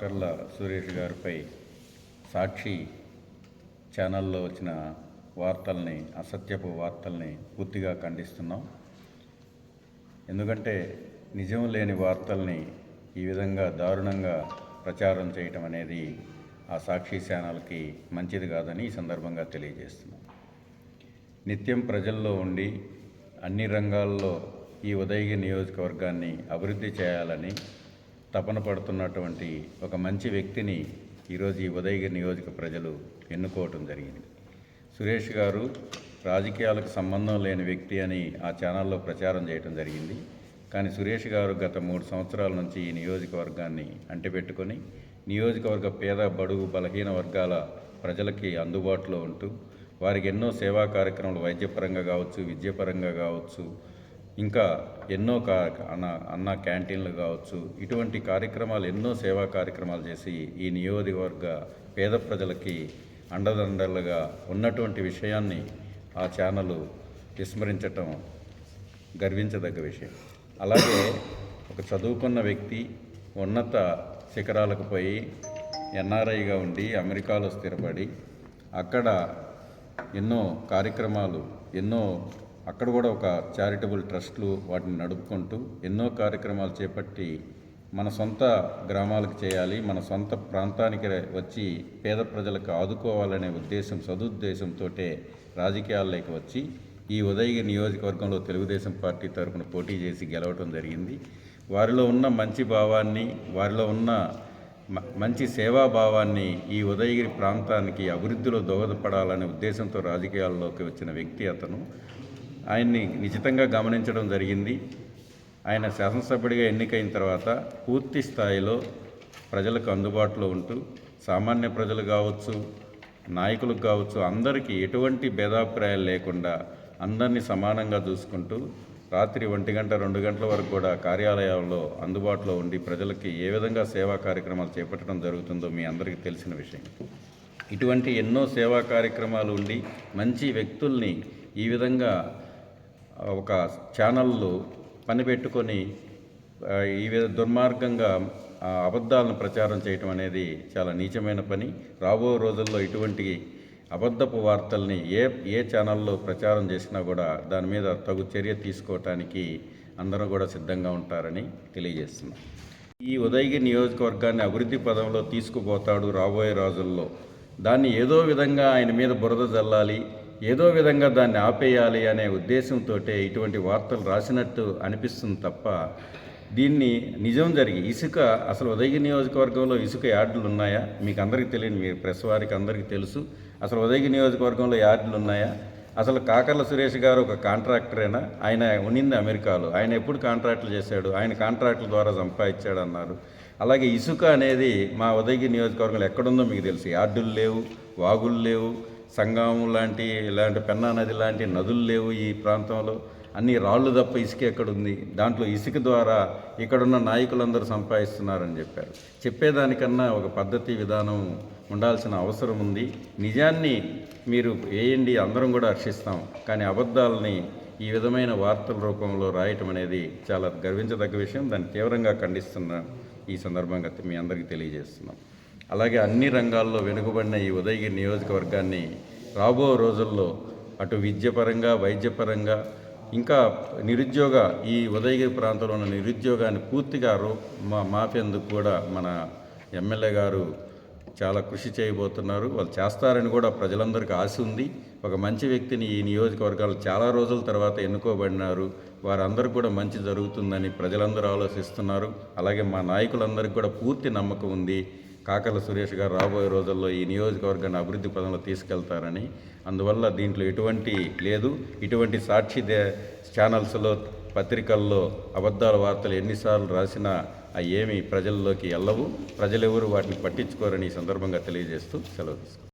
సురేష్ గారిపై సాక్షి ఛానల్లో వచ్చిన వార్తల్ని అసత్యపు వార్తల్ని పూర్తిగా ఖండిస్తున్నాం. ఎందుకంటే నిజం లేని వార్తల్ని ఈ విధంగా దారుణంగా ప్రచారం చేయటం అనేది ఆ సాక్షి ఛానల్కి మంచిది కాదని ఈ సందర్భంగా తెలియజేస్తున్నాం. నిత్యం ప్రజల్లో ఉండి అన్ని రంగాల్లో ఈ ఉదయగిరి నియోజకవర్గాన్ని అభివృద్ధి చేయాలని తపన పడుతున్నటువంటి ఒక మంచి వ్యక్తిని ఈరోజు ఈ ఉదయగిరి నియోజక ప్రజలు ఎన్నుకోవటం జరిగింది. సురేష్ గారు రాజకీయాలకు సంబంధం లేని వ్యక్తి అని ఆ ఛానల్లో ప్రచారం చేయడం జరిగింది. కానీ సురేష్ గారు గత మూడు సంవత్సరాల నుంచి ఈ నియోజకవర్గాన్ని అంటిపెట్టుకొని నియోజకవర్గ పేద బడుగు బలహీన వర్గాల ప్రజలకి అందుబాటులో ఉంటూ వారికి ఎన్నో సేవా కార్యక్రమాలు వైద్యపరంగా కావచ్చు విద్యపరంగా కావచ్చు ఇంకా ఎన్నో కా అన్న అన్న క్యాంటీన్లు కావచ్చు ఇటువంటి కార్యక్రమాలు ఎన్నో సేవా కార్యక్రమాలు చేసి ఈ నియోజకవర్గ పేద ప్రజలకి అండదండలుగా ఉన్నటువంటి విషయాన్ని ఆ ఛానల్ విస్మరించటం గర్వించదగ్గ విషయం. అలాగే ఒక చదువుకున్న వ్యక్తి ఉన్నత శిఖరాలకు పోయి ఎన్ఆర్ఐగా ఉండి అమెరికాలో స్థిరపడి అక్కడ ఎన్నో కార్యక్రమాలు ఎన్నో అక్కడ కూడా ఒక చారిటబుల్ ట్రస్ట్లు వాటిని నడుపుకుంటూ ఎన్నో కార్యక్రమాలు చేపట్టి మన సొంత గ్రామాలకు చేయాలి మన సొంత ప్రాంతానికి వచ్చి పేద ప్రజలకు ఆదుకోవాలనే ఉద్దేశం సదుద్దేశంతో రాజకీయాల్లోకి వచ్చి ఈ ఉదయగిరి నియోజకవర్గంలో తెలుగుదేశం పార్టీ తరఫున పోటీ చేసి గెలవటం జరిగింది. వారిలో ఉన్న మంచి భావాన్ని వారిలో ఉన్న మ- మంచి సేవాభావాన్ని ఈ ఉదయగిరి ప్రాంతానికి అభివృద్ధిలో దోహదపడాలనే ఉద్దేశంతో రాజకీయాల్లోకి వచ్చిన వ్యక్తి అతను. ఆయన్ని నిశితంగా గమనించడం జరిగింది. ఆయన శాసనసభ్యుడిగా ఎన్నికైన తర్వాత పూర్తి స్థాయిలో ప్రజలకు అందుబాటులో ఉంటూ సామాన్య ప్రజలు కావచ్చు నాయకులకు కావచ్చు అందరికీ ఎటువంటి భేదాభిప్రాయాలు లేకుండా అందరినీ సమానంగా చూసుకుంటూ రాత్రి ఒంటి గంట రెండు గంటల వరకు కూడా కార్యాలయాల్లో అందుబాటులో ఉండి ప్రజలకి ఏ విధంగా సేవా కార్యక్రమాలు చేపట్టడం జరుగుతుందో మీ అందరికీ తెలిసిన విషయం. ఇటువంటి ఎన్నో సేవా కార్యక్రమాలు ఉండి మంచి వ్యక్తుల్ని ఈ విధంగా ఒక ఛానళ్ళు పనిపెట్టుకొని ఈ విధ దుర్మార్గంగా అబద్ధాలను ప్రచారం చేయటం అనేది చాలా నీచమైన పని. రాబో రోజుల్లో ఇటువంటి అబద్ధపు వార్తల్ని ఏ ఏ ఛానల్లో ప్రచారం చేసినా కూడా దాని మీద తగు చర్య తీసుకోవటానికి అందరూ కూడా సిద్ధంగా ఉంటారని తెలియజేస్తున్నాం. ఈ ఉదయగిరి నియోజకవర్గాన్ని అభివృద్ధి పదంలో తీసుకుపోతాడు రాబోయే రోజుల్లో. దాన్ని ఏదో విధంగా ఆయన మీద బురద జల్లాలి ఏదో విధంగా దాన్ని ఆపేయాలి అనే ఉద్దేశంతో ఇటువంటి వార్తలు రాసినట్టు అనిపిస్తుంది తప్ప దీన్ని నిజం జరిగి ఇసుక అసలు ఉదయగిరి నియోజకవర్గంలో ఇసుక యార్డులు ఉన్నాయా? మీకు అందరికీ తెలియదు మీ ప్రెస్ వారికి అందరికీ తెలుసు. అసలు ఉదయగిరి నియోజకవర్గంలో యార్డులు ఉన్నాయా? అసలు కాకర్ల సురేష్ గారు ఒక కాంట్రాక్టరేనా? ఆయన ఉన్నింది అమెరికాలో. ఆయన ఎప్పుడు కాంట్రాక్టులు చేశాడు? ఆయన కాంట్రాక్టుల ద్వారా సంపాదించాడు అన్నారు అలాగే ఇసుక అనేది మా ఉదయగిరి నియోజకవర్గంలో ఎక్కడుందో మీకు తెలుసు. యార్డులు లేవు వాగులు లేవు సంగమం లాంటి ఇలాంటి పెన్నా నది లాంటి నదులు లేవు ఈ ప్రాంతంలో. అన్ని రాళ్ళు తప్ప ఇసుక ఎక్కడుంది? దాంట్లో ఇసుక ద్వారా ఇక్కడున్న నాయకులందరూ సంపాదిస్తున్నారని చెప్పారు. చెప్పేదానికన్నా ఒక పద్ధతి విధానం ఉండాల్సిన అవసరం ఉంది. నిజాన్ని మీరు వేయండి అందరం కూడా హర్షిస్తాం. కానీ అబద్ధాలని ఈ విధమైన వార్తల రూపంలో రాయటం అనేది చాలా గర్వించదగ్గ విషయం. దాన్ని తీవ్రంగా ఖండిస్తున్నాను. ఈ సందర్భంగా మీ అందరికీ తెలియజేస్తున్నాం. అలాగే అన్ని రంగాల్లో వెనుకబడిన ఈ ఉదయగిరి నియోజకవర్గాన్ని రాబో రోజుల్లో అటు విద్యపరంగా వైద్యపరంగా ఇంకా నిరుద్యోగ ఈ ఉదయగిరి ప్రాంతంలో ఉన్న నిరుద్యోగాన్ని పూర్తిగా రూ మా మాపేందుకు కూడా మన ఎమ్మెల్యే గారు చాలా కృషి చేయబోతున్నారు. వాళ్ళు చేస్తారని కూడా ప్రజలందరికీ ఆశ ఉంది. ఒక మంచి వ్యక్తిని ఈ నియోజకవర్గాలు చాలా రోజుల తర్వాత ఎన్నుకోబడినారు. వారందరూ కూడా మంచి జరుగుతుందని ప్రజలందరూ ఆలోచిస్తున్నారు. అలాగే మా నాయకులందరికీ కూడా పూర్తి నమ్మకం ఉంది. కాకల సురేష్ గారు రాబోయే రోజుల్లో ఈ నియోజకవర్గాన్ని అభివృద్ధి పదంలో తీసుకెళ్తారని. అందువల్ల దీంట్లో ఎటువంటి లేదు. ఇటువంటి సాక్షి ఛానల్స్లో పత్రికల్లో అబద్ధాల వార్తలు ఎన్నిసార్లు రాసినా అవి ఏమి ప్రజల్లోకి వెళ్ళవు ప్రజలెవరు వాటిని పట్టించుకోరని ఈ సందర్భంగా తెలియజేస్తూ సెలవు